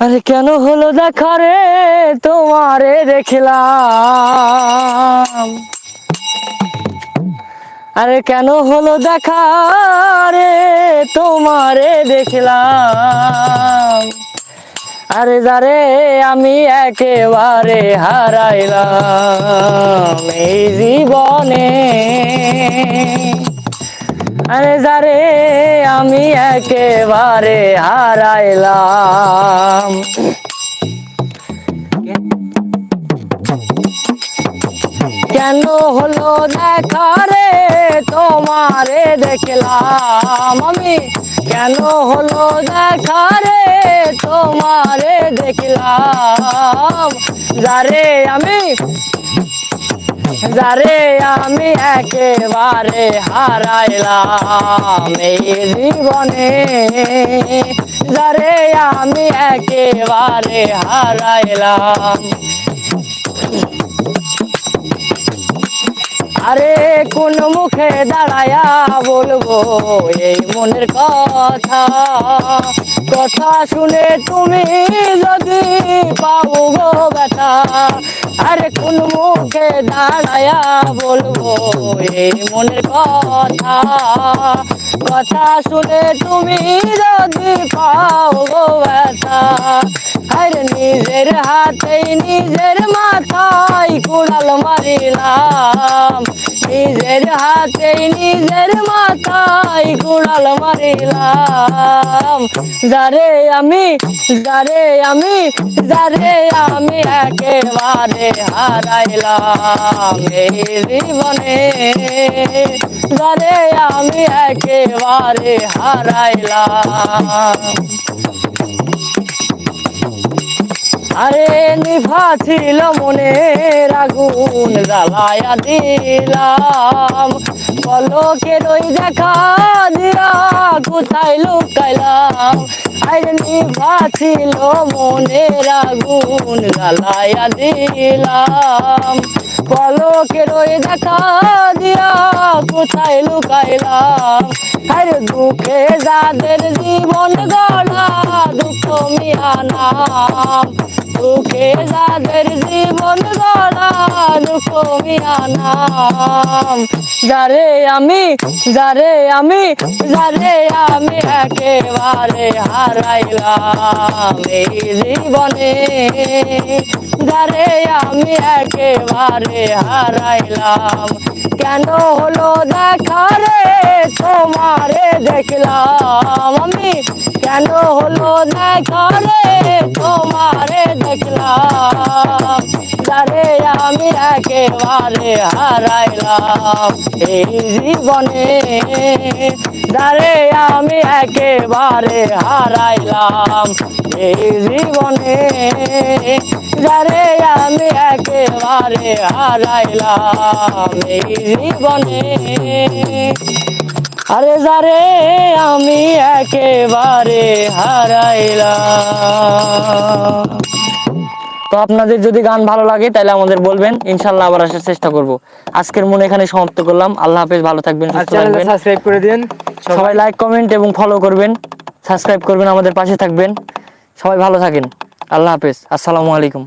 আরে কেন হলো দেখা রে? তোমারে দেখলাম। আরে কেন হলো দেখা রে? তোমারে দেখলাম। আরে যারে আমি একেবারে হারাইলাম এই জীবনে। আরে যারে আমি একেবারে হারাইলাম। কেন হলো দেখা রে? তোমারে দেখলাম আমি। কেন হলো দেখা রে? তোমারে দেখলাম। যারে আমি যারে আমি একেবারে হারাইলাম এই জীবনে, যারে আমি একেবারে হারাইলাম। আরে কোন মুখে দাঁড়ায়া বলব এই মনের কথা? কথা শুনে তুমি যদি পাও গো ব্যথা, আরে মুখে দাঁড়ায়া বলব এই মনের কথা। কথা শুনে তুমি যদি পাও গো ব্যথা আর নিজের হাতে, নিজের মাথায় কুড়াল মারিলাম। নিজের হাতে, নিজের মাথায় কুড়াল মারিলাম যারে আমি যারে আমি যারে আমি একেবারে হারাইলাম এই জীবনে যারে আমি একেবারে হারাইলাম আরে নিভা ছিল মনের আগুন, জ্বালায়া দিলাম। পলকের ওই দেখা দিয়া কোথায় লুকাইলাম? আরে নিভা ছিল মনের আগুন, জ্বালায়া দিলাম। পলকের ওই দেখা দিয়া কোথায় লুকাইলাম? আরে দুঃখে যাদের জীবন গড়া, দুঃখ মিয়া নাম। দুঃখে যাদের জীবন গড়া দুঃখ নাম। যারে আমি যারে আমি যারে আমি একেবারে হারাইলাম এই জীবনে। যারে আমি একেবারে হারাইলাম, কেন হলো দেখা তোমারে দেখলাম আমি। কেন হলো দেখা তোমারে আমি একেবারে হারাইলাম। এই জীবনে যারে আমি একেবারে হারাইলাম। এই জীবনে যারে আমি একেবারে হারাইলাম। এই জীবনে আরে যারে আমি একেবারে হারাইলাম। তো আপনাদের যদি গান ভালো লাগে তাহলে আমাদের বলবেন। ইনশাল্লাহ আবার আসার চেষ্টা করব। আজকের মনে এখানে সমাপ্ত করলাম। আল্লাহ হাফেজ ভালো থাকবেন সুস্থ থাকবেন। সাবস্ক্রাইব করে দিন। সবাই লাইক কমেন্ট এবং ফলো করবেন। সাবস্ক্রাইব করবেন আমাদের পাশে থাকবেন। সবাই ভালো থাকেন। আল্লাহ হাফেজ। আসসালামু আলাইকুম।